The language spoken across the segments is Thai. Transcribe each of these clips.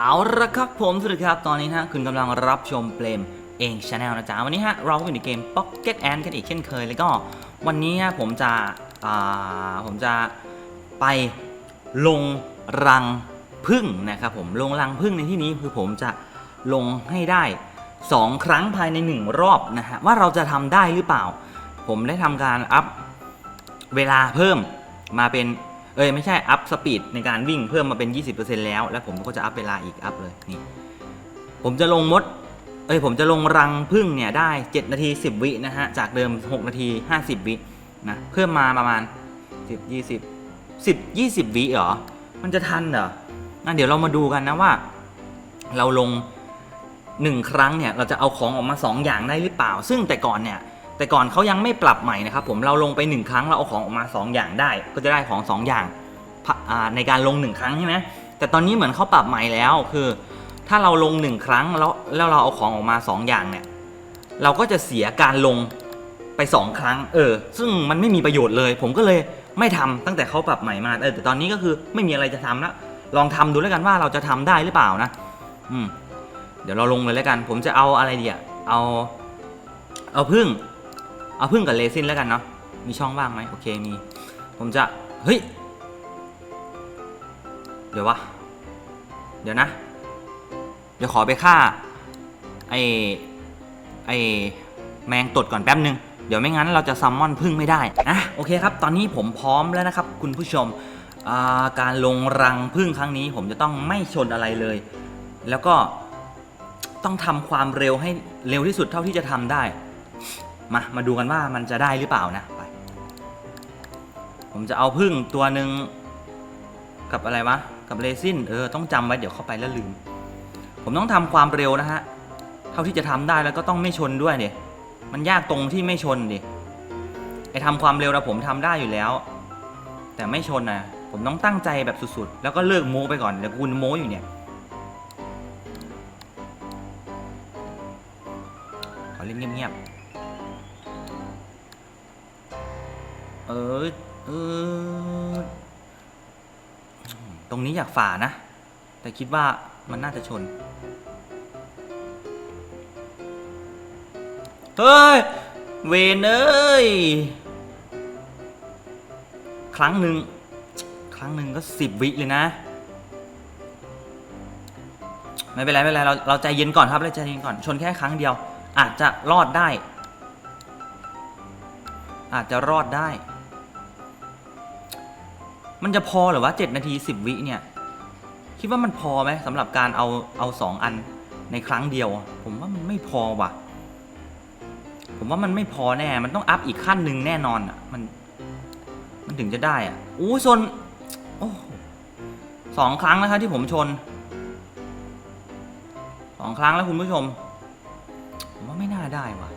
เอาละครับผมสวัสดีครับตอนนี้นะคุณกำลังรับชมเปลมเองชาแนลนะจ๊ะวันนี้ฮะเราก็อยู่ในเกม Pocket Ant กันอีกเช่นเคย แล้วก็วันนี้ฮะผมจะผมจะไปลงรังพึ่งนะครับผมลงรังพึ่งในที่นี้คือผมจะลงให้ได้ 2 ครั้งภายใน 1 รอบนะฮะว่าเราจะทำได้หรือเปล่า ผมได้ทำการอัพเวลาเพิ่มมาเป็น เอ้ยไม่ใช่อัพสปีดในการวิ่งเพิ่มมาเป็น 20%แล้ว แล้วผมก็จะอัพเวลาอีกอัพเลยนี่ผมจะลงมด เอ้ยผมจะลงรังพึ่งเนี่ยได้ 7 นาที 10 วินะฮะ จากเดิม 6 นาที 50 วินะเพิ่มมาประมาณ 10 20 10 20 วิเหรอ มันจะทันเหรองั้นเดี๋ยวเรามาดูกันนะว่า เราลง 1 ครั้งเนี่ย เราจะเอาของออกมา 2 อย่างได้หรือเปล่า ซึ่งแต่ก่อนเนี่ย แต่ก่อนเขายังไม่ปรับใหม่นะครับผมเราลงไป 1 ครั้งเราเอาของออกมา 2 อย่างได้ ก็จะได้ของ 2 อย่างในการลง 1 ครั้งใช่ไหมแต่ตอนนี้เหมือนเขาปรับใหม่แล้วคือ ถ้าเราลง 1 ครั้งแล้วแล้วเราเอาของออกมา 2 อย่างเนี่ยเราก็จะเสียการลงไป 2 ครั้งเออซึ่งมันไม่มีประโยชน์เลย ผมก็เลยไม่ทำตั้งแต่เขาปรับใหม่มาเออแต่ตอนนี้ก็คือไม่มีอะไรจะทำแล้วลองทำดูแล้วกันว่าเราจะทำได้หรือเปล่านะอืมเดี๋ยวเราลงเลยแล้วกัน ผมจะเอาอะไรดีอะเอา เอาพึ่ง เอาพึ่งกับเลซินแล้วกันเนาะ มีช่องว่างไหมโอเคมี ผมจะ เฮ้ย เดี๋ยววะ เดี๋ยวนะ เดี๋ยวขอไปฆ่า ไอไอแมงตดก่อนแป๊บนึง เดี๋ยวไม่งั้นเราจะซัมมอนพึ่งไม่ได้นะโอเคครับ ตอนนี้ผมพร้อมแล้วนะครับ คุณผู้ชมาการลงรังพึ่งครั้งนี้ ผมจะต้องไม่ชนอะไรเลย แล้วก็ต้องทำความเร็วให้เร็วที่สุดเท่าที่จะทำได้ มา มาดูกันว่ามันจะได้หรือเปล่านะไป ผมจะเอาพึ่งตัวหนึ่งกับอะไรวะ กับเรซินเออต้องจำไว้เดี๋ยวเข้าไปแล้วลืม ผมต้องทำความเร็วนะฮะ เท่าที่จะทำได้แล้วก็ต้องไม่ชนด้วยเนี่ยมันยากตรงที่ไม่ชนดิไอทำความเร็วนะผมทำได้อยู่แล้ว แต่ไม่ชนนะผมต้องตั้งใจแบบสุดๆ แล้วก็เลิกโม้ไปก่อนเดี๋ยวคุณโม้อยู่เนี่ยขอเล่นเงียบๆ เออเออตรงนี้อยากฝ่านะ แต่คิดว่ามันน่าจะชน เฮ้ย เวนเอ้ย ครั้งหนึ่ง ครั้งหนึ่งก็สิบวิเลยนะ ไม่เป็นไรไม่เป็นไรเราเราใจเย็นก่อนครับเราใจเย็นก่อน ชนแค่ครั้งเดียว อาจจะรอดได้ อาจจะรอดได้ มันจะพอหรือว่า7นาที10วิเนี่ย คิดว่ามันพอไหมสำหรับการเอาเอาสองอันในครั้งเดียว ผมว่ามันไม่พอว่ะ ผมว่ามันไม่พอแน่ มันต้องอัพอีกขั้นหนึ่งแน่นอนอะ มัน มันถึงจะได้อะอู้ชนโอ้สองครั้งนะครับที่ผมชนสองครั้งแล้วคุณผู้ชม ผมว่าไม่น่าได้ว่ะ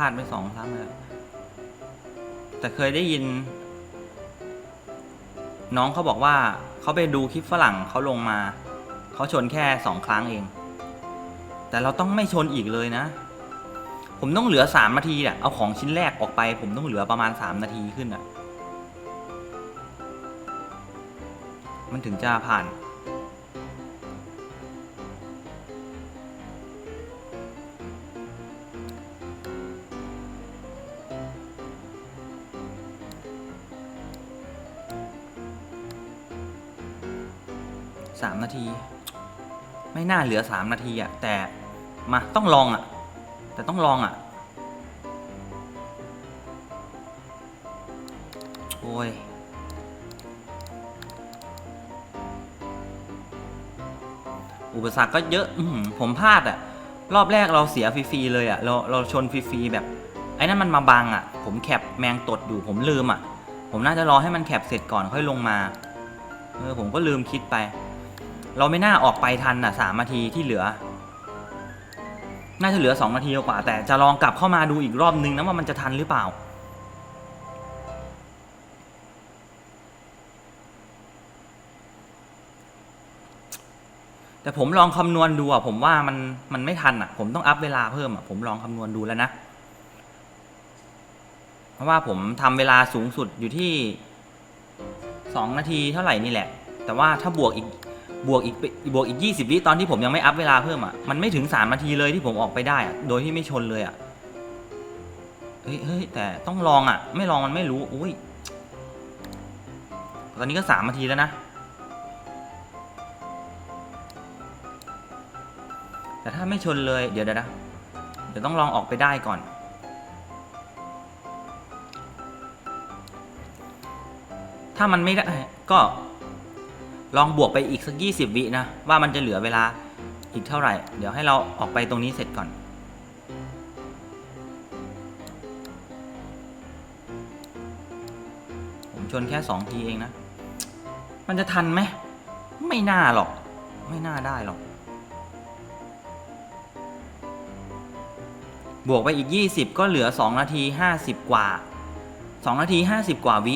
ลาดไปสองครั้งเลยแต่เคยได้ยิน น้องเขาบอกว่าเขาไปดูคลิปฝรั่งเขาลงมา เขาชนแค่สองครั้งเอง แต่เราต้องไม่ชนอีกเลยนะ ผมต้องเหลือสามนาทีอะเอาของชิ้นแรกออกไป ผมต้องเหลือประมาณสามนาทีขึ้นอะมันถึงจะผ่าน สามนาที ไม่น่าเหลือสามนาทีอะ่ะ แต่มาต้องลองอะ่ะ แต่ต้องลองอะ่ะ โอ้ยอุปสรรคก็เยอะออหือผมพลาดอะ่ะ รอบแรกเราเสียฟรีๆเลยอะ่ะ เราเราชนฟรีๆแบบ ไอ้นั่นมันมาบังอะ่ะ ผมแคปแมงตดอยู่ผมลืมอะ่ะ ผมน่าจะรอให้มันแคปเสร็จก่อนค่อยลงมา เออผมก็ลืมคิดไป เราไม่น่าออกไปทันอะสามนาทีที่เหลือ น่าจะเหลือสองนาทีกว่า แต่จะลองกลับเข้ามาดูอีกรอบนึงนะว่ามันจะทันหรือเปล่า แต่ผมลองคำนวณดูอะผมว่ามันมันไม่ทันอะ ผมต้องอัพเวลาเพิ่มอะผมลองคำนวณดูแล้วนะเพราะว่าผมทำเวลาสูงสุดอยู่ที่สองนาทีเท่าไหร่นี่แหละ แต่ว่าถ้าบวกอีก บวกอีกบวกอีกยี่สิบวิตอนที่ผมยังไม่อัพเวลาเพิ่มอะมันไม่ถึงสามนาทีเลยที่ผมออกไปได้อะโดยที่ไม่ชนเลยอะเฮ้ยเฮ้ยแต่ต้องลองอะ ไม่ลองมันไม่รู้อุ้ยตอนนี้ก็สามนาทีแล้วนะ แต่ถ้าไม่ชนเลยเดี๋ยวเดี๋ยวนะเดี๋ยวต้องลองออกไปได้ก่อนถ้ามันไม่ได้ก็ ลองบวกไปอีกสักยี่สิบวินะ ว่ามันจะเหลือเวลาอีกเท่าไหร่ เดี๋ยวให้เราออกไปตรงนี้เสร็จก่อน ผมชนแค่สองทีเองนะ มันจะทันไหม ไม่น่าหรอก ไม่น่าได้หรอก บวกไปอีก 20 ก็เหลือ 2 นาที 50 กว่า 2 นาที 50 กว่าวิ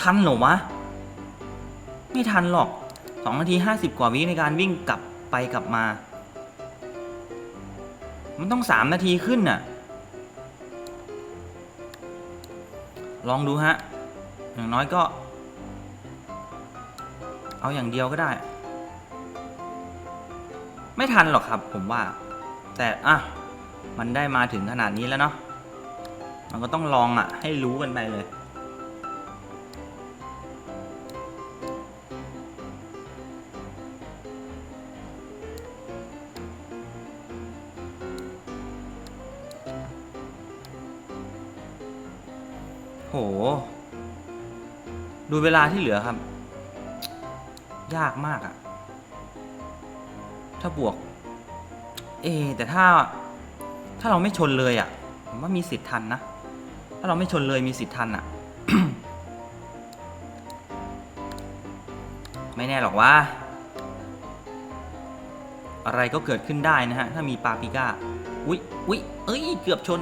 ทันหรอวะ ไม่ทันหรอก 2นาที 50 กว่าวิในการวิ่งกลับไปกลับมา มันต้อง 3 นาทีขึ้นน่ะ ลองดูฮะ อย่างน้อยก็ เอาอย่างเดียวก็ได้ ไม่ทันหรอกครับผมว่า แต่ อะ มันได้มาถึงขนาดนี้แล้วเนาะมันก็ต้องลองอะ ให้รู้กันไปเลย โห ดูเวลาที่เหลือครับ ยากมากอะถ้าบวก เอ แต่ถ้า ถ้าเราไม่ชนเลยอะผมว่ามีสิทธิ์ทันนะ ถ้าเราไม่ชนเลยมีสิทธิ์ทันอะไม่แน่หรอกว่า อะไรก็เกิดขึ้นได้นะฮะ ถ้ามีปาปิก้า อุ๊ย อุ๊ย เอ้ย เกือบชน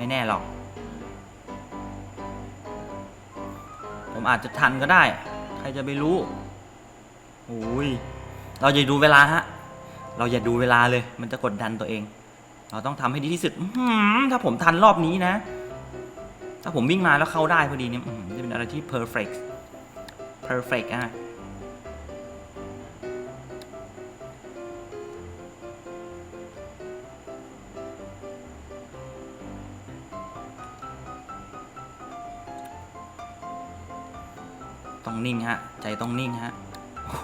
ไม่แน่หรอก ผมอาจจะทันก็ได้ ใครจะไปรู้โอ้ยเราอย่าดูเวลาฮะ เราอย่าดูเวลาเลย มันจะกดดันตัวเอง เราต้องทำให้ดีที่สุดถ้าผมทันรอบนี้นะ ถ้าผมวิ่งมาแล้วเข้าได้พอดีเนี่ยจะเป็นอะไรที่ perfect perfect อะ นิ่งฮะ ใจต้องนิ่งฮะโอ้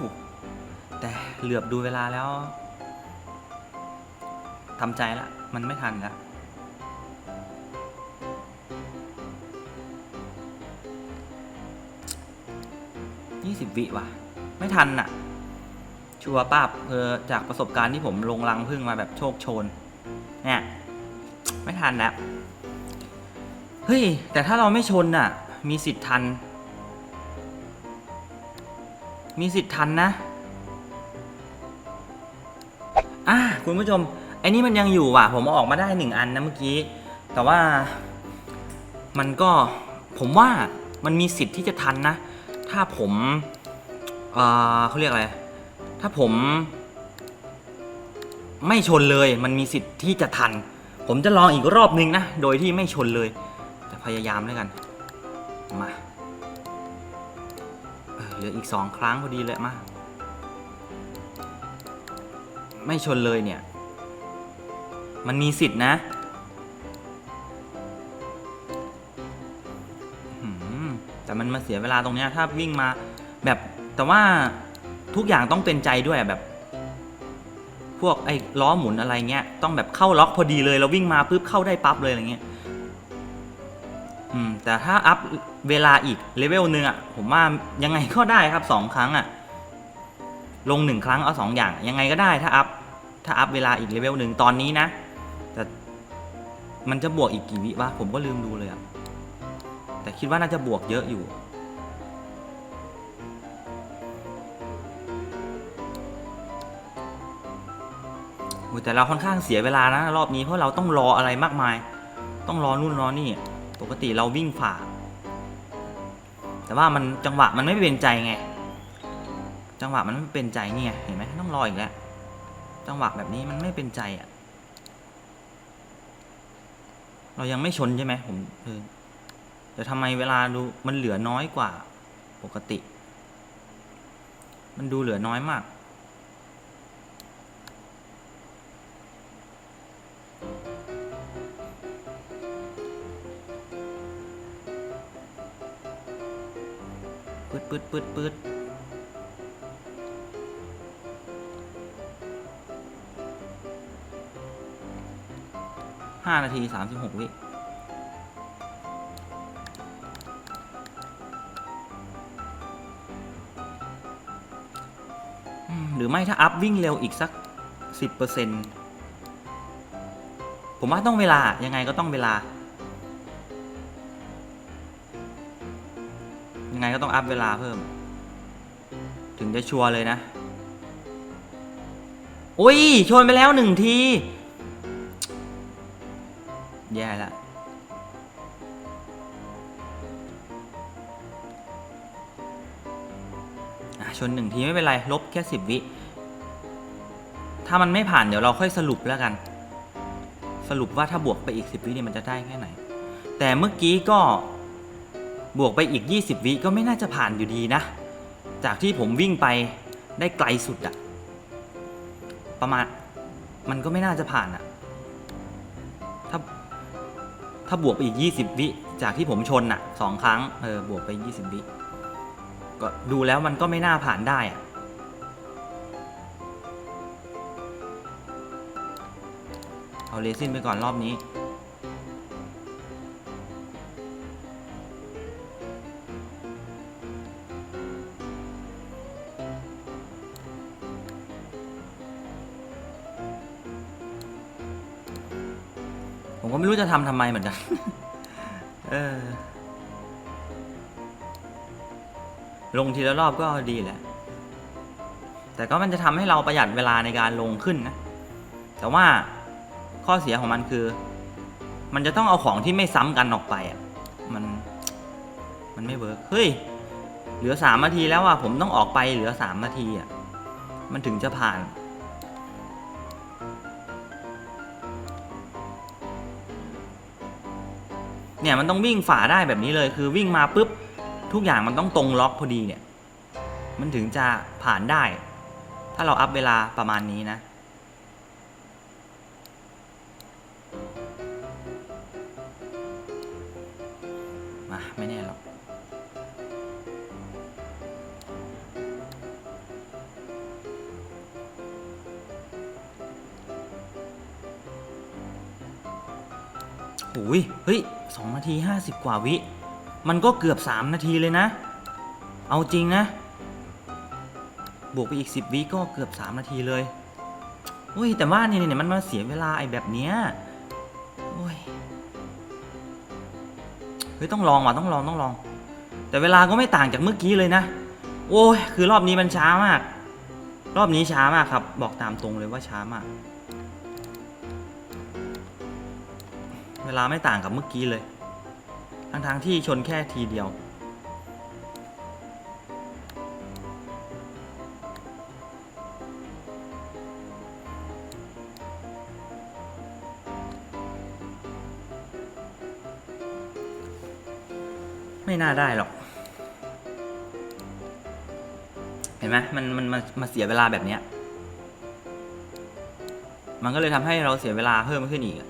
แต่เหลือบดูเวลาแล้วทำใจละมันไม่ทันละยี่สิบวิว่ะ ไม่ทันน่ะชัวร์ป้าบเออจากประสบการณ์ที่ผมลงรังพึ่งมาแบบโชคโชน เนี่ย ไม่ทันแล้ว เฮ้ย แต่ถ้าเราไม่ชนน่ะ มีสิทธิ์ทัน มีสิทธิ์ทันนะ อะคุณผู้ชมไอ้นี่มันยังอยู่ว่ะ ผมเอาออกมาได้หนึ่งอันนะเมื่อกี้ แต่ว่ามันก็ผมว่ามันมีสิทธิ์ที่จะทันนะ ถ้าผมเอ่อเขาเรียกอะไร ถ้าผม ไม่ชนเลย มันมีสิทธิ์ที่จะทัน ผมจะลองอีกรอบนึงนะ โดยที่ไม่ชนเลย จะพยายามด้วยกัน มา เหลืออีกสองครั้งพอดีเลยมา ไม่ชนเลยเนี่ย มันมีสิทธินะแต่มันมาเสียเวลาตรงเนี้ยถ้าวิ่งมาแบบแต่ว่าทุกอย่างต้องเป็นใจด้วยแบบ พวกไอ้ล้อหมุนอะไรเงี้ยต้องแบบเข้าล็อกพอดีเลยเราวิ่งมาปุ๊บเข้าได้ปั๊บเลยอะไรเงี้ย แต่ถ้าอัพเวลาอีกเลเวลหนึ่งอะผมว่ายังไงก็ได้ครับสองครั้งอะลงหนึ่งครั้งเอาสองอย่างยังไงก็ได้ถ้าอัพถ้าอัพเวลาอีกเลเวลหนึ่งตอนนี้นะ แต่มันจะบวกอีกกี่วิวะผมก็ลืมดูเลยอะแต่คิดว่าน่าจะบวกเยอะอยู่โอ้ยแต่เราค่อนข้างเสียเวลานะรอบนี้เพราะเราต้องรออะไรมากมาย ต้องรอนู่นรอนี่ ปกติเราวิ่งฝ่า แต่ว่ามันจังหวะมันไม่เป็นใจไง จังหวะมันไม่เป็นใจเนี่ยเห็นไหมต้องรออีกแล้ว จังหวะแบบนี้มันไม่เป็นใจอะ เรายังไม่ชนใช่ไหมผมเออแต่ทำไมเวลาดูมันเหลือน้อยกว่า ปกติ มันดูเหลือน้อยมาก ปืดปืดปืดห้านาทีสามสิบหกวิหรือไม่ถ้าอัพวิ่งเร็วอีกสักสิบเปอร์เซ็นผมว่าต้องเวลา ยังไงก็ต้องเวลา ยังไงก็ต้องอัพเวลาเพิ่ม ถึงจะชัวร์เลยนะ อุ้ย ชนไปแล้วหนึ่งที แย่ละชนหนึ่งทีไม่เป็นไร ลบแค่สิบวิ ถ้ามันไม่ผ่านเดี๋ยวเราค่อยสรุปแล้วกัน สรุปว่าถ้าบวกไปอีกสิบวินี่มันจะได้แค่ไหน แต่เมื่อกี้ก็ บวกไปอีก 20 วิก็ไม่น่าจะผ่านอยู่ดีนะ จากที่ผมวิ่งไปได้ไกลสุดอะประมาณมันก็ไม่น่าจะผ่านอะถ้าถ้าบวกไปอีก 20 วิจากที่ผมชนอะสองครั้งเออบวกไป 20 วิก็ดูแล้วมันก็ไม่น่าผ่านได้อะเอาเลซินไปก่อนรอบนี้ ผมก็ไม่รู้จะทำทำไมเหมือนกัน เออ ลงทีละรอบก็ดีแหละ แต่ก็มันจะทำให้เราประหยัดเวลาในการลงขึ้นนะ แต่ว่าข้อเสียของมันคือ มันจะต้องเอาของที่ไม่ซ้ำกันออกไปอะ มัน มันไม่เวิร์กเฮ้ย เหลือสามนาทีแล้วอะ ผมต้องออกไปเหลือสามนาทีอะ มันถึงจะผ่าน เนี่ยมันต้องวิ่งฝ่าได้แบบนี้เลย คือวิ่งมาปุ๊บทุกอย่างมันต้องตรงล็อกพอดีเนี่ย มันถึงจะผ่านได้ ถ้าเราอัพเวลาประมาณนี้นะ 50 กว่าวิ มันก็เกือบ 3 นาทีเลยนะ เอาจริงนะ บวกไปอีก 10 วิก็เกือบ 3 นาทีเลยโอ้ยแต่ว่านี่เนี่ยมันมาเสียเวลาไอ้แบบเนี้ยโอ้ยเฮ้ยต้องลองว่ะต้องลองต้องลอง แต่เวลาก็ไม่ต่างจากเมื่อกี้เลยนะ โอ้ยคือรอบนี้มันช้ามาก รอบนี้ช้ามากครับ บอกตามตรงเลยว่าช้ามาก เวลาไม่ต่างกับเมื่อกี้เลย ทั้งทางที่ชนแค่ทีเดียว ไม่น่าได้หรอก เห็นไหมมันมันมามาเสียเวลาแบบเนี้ยมันก็เลยทำให้เราเสียเวลาเพิ่มขึ้นอีกอะ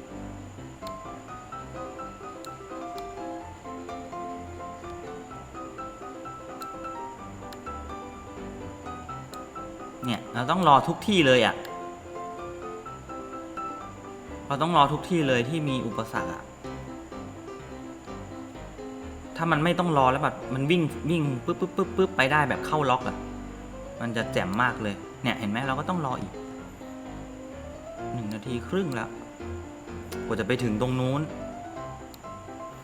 ต้องรอทุกที่เลยอะ่ะ เราต้องรอทุกที่เลยที่มีอุปสรรคอะถ้ามันไม่ต้องรอแล้วแบบมันวิ่งวิ่งปึ๊บปึ๊บปึ๊บปึ๊บไปได้แบบเข้าล็อกอะ่ะ มันจะแจ่มมากเลย เนี่ยเห็นไหมเราก็ต้องรออีกหนึ่งนาทีครึ่งแล้วกว่าจะไปถึงตรงนู้น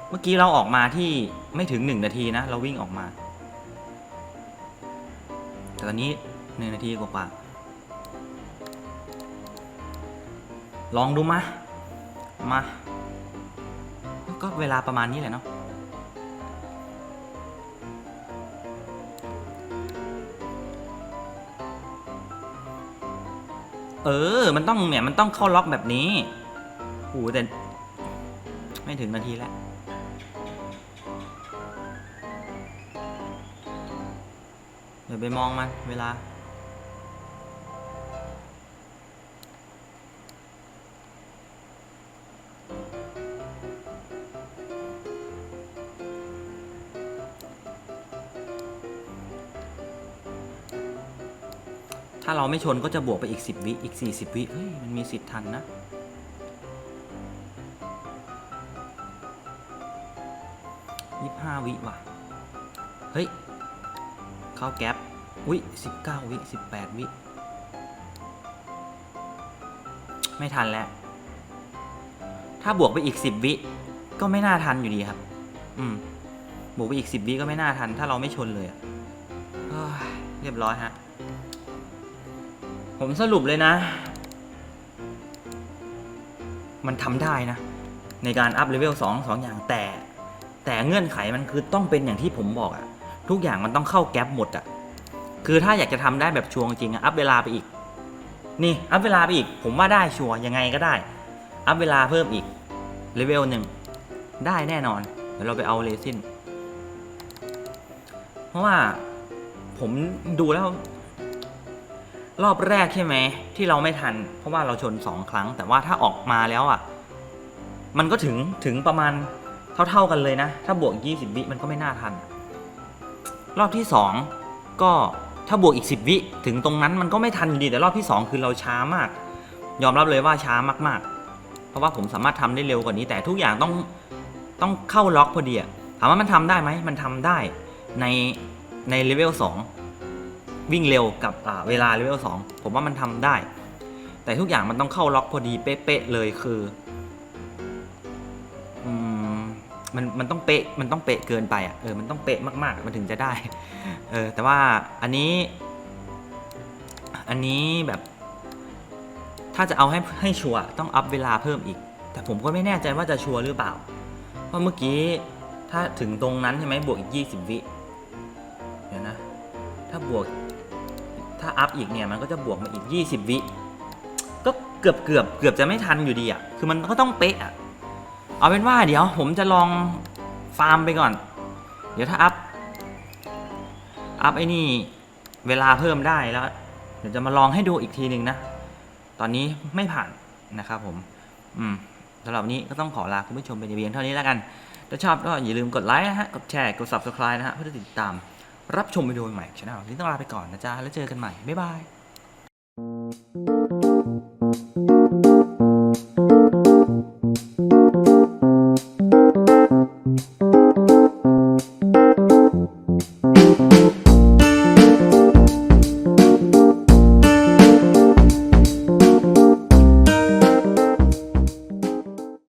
เมื่อกี้เราออกมาที่ไม่ถึงหนึ่งนาทีนะ เราวิ่งออกมา แต่ตอนนี้หนึ่งนาทีกว่าๆ ลองดูมา มา ก็เวลาประมาณนี้แหละเนาะ เออ มันต้องเนี่ย มันต้องเข้าล็อกแบบนี้โอ้แต่ไม่ถึงนาทีแล้วเดี๋ยวไปมองมันเวลาาเราไม่ชนก็จะบวกไปอีก 10 วิ อีก 40 วิเฮ้ย มันมีสิทธิ์ทันนะ ยี่ห้าวิว่ะ เฮ้ย เข้าแก๊ปอุ้ยสิบเก้าวิสิบแปดวิ ไม่ทันแล้ว ถ้าบวกไปอีกสิบวิ ก็ไม่น่าทันอยู่ดีครับ อืม บวกไปอีกสิบวิก็ไม่น่าทัน ถ้าเราไม่ชนเลยอะเฮ้ยเรียบร้อยฮะ ผมสรุปเลยนะ มันทำได้นะ ในการอัพเลเวล2 2 อย่างแต่ แต่เงื่อนไขมันคือต้องเป็นอย่างที่ผมบอกอะทุกอย่างมันต้องเข้าแก๊ปหมดอะคือถ้าอยากจะทำได้แบบชัวร์จริงอะอัพเวลาไปอีก นี่อัพเวลาไปอีก ผมว่าได้ชัวร์ยังไงก็ได้ อัพเวลาเพิ่มอีกเลเวลหนึ่งได้แน่นอน เดี๋ยวเราไปเอาเลซินเพราะว่าผมดูแล้ว รอบแรกใช่ไหมที่เราไม่ทัน เพราะว่าเราชนสองครั้ง แต่ว่าถ้าออกมาแล้วอะ มันก็ถึงถึงประมาณเท่า ๆกันเลยนะ ถ้าบวก 20 วิมันก็ไม่น่าทัน รอบที่ 2 ก็ถ้าบวกอีก 10 วิถึงตรงนั้นมันก็ไม่ทันอยู่ดีแต่รอบที่ 2 คือเราช้ามาก ยอมรับเลยว่าช้ามากๆ เพราะว่าผมสามารถทำได้เร็วกว่านี้ แต่ทุกอย่างต้องต้องเข้าล็อกพอดีอะถามว่ามันทำได้ไหมมันทำได้ในในเลเวล2 วิ่งเร็วกับเวลาเลเวล2ผมว่ามันทำได้ แต่ทุกอย่างมันต้องเข้าล็อกพอดีเป๊ะๆเลยคือมมันมันต้องเป๊ะมันต้องเป๊ะเกินไปอะเออมันต้องเป๊ะมากๆ มันถึงจะได้เออแต่ว่าอันนี้ อันนี้แบบ ถ้าจะเอาให้ให้ชัวร์ต้องอัพเวลาเพิ่มอีก แต่ผมก็ไม่แน่ใจว่าจะชัวร์หรือเปล่า เพราะเมื่อกี้ถ้าถึงตรงนั้นใช่ไหมบวกอีก 20 วิเดี๋ยวนะ ถ้าบวก ถ้าอัพอีกเนี่ยมันก็จะบวกมาอีก 20 วิก็เกือบเกือบเกือบจะไม่ทันอยู่ดีอะคือมันก็ต้องเป๊ะอะเอาเป็นว่าเดี๋ยวผมจะลองฟาร์มไปก่อน เดี๋ยวถ้าอัพอัพไอ้นี่เวลาเพิ่มได้แล้ว เดี๋ยวจะมาลองให้ดูอีกทีหนึ่งนะ ตอนนี้ไม่ผ่านนะครับผม อืมสำหรับนนี้ก็ต้องขอลาคุณผู้ชมไปในเพียงเท่านี้แล้วกัน ถ้าชอบก็อย่าลืมกดไลค์นะฮะ กดแชร์ กด subscribe นะฮะ เพื่อติดตาม รับชมวิดีโอใหม่ช่องนี้ต้องลาไปก่อนนะจ๊ะ แล้วเจอกันใหม่ บ๊ายบาย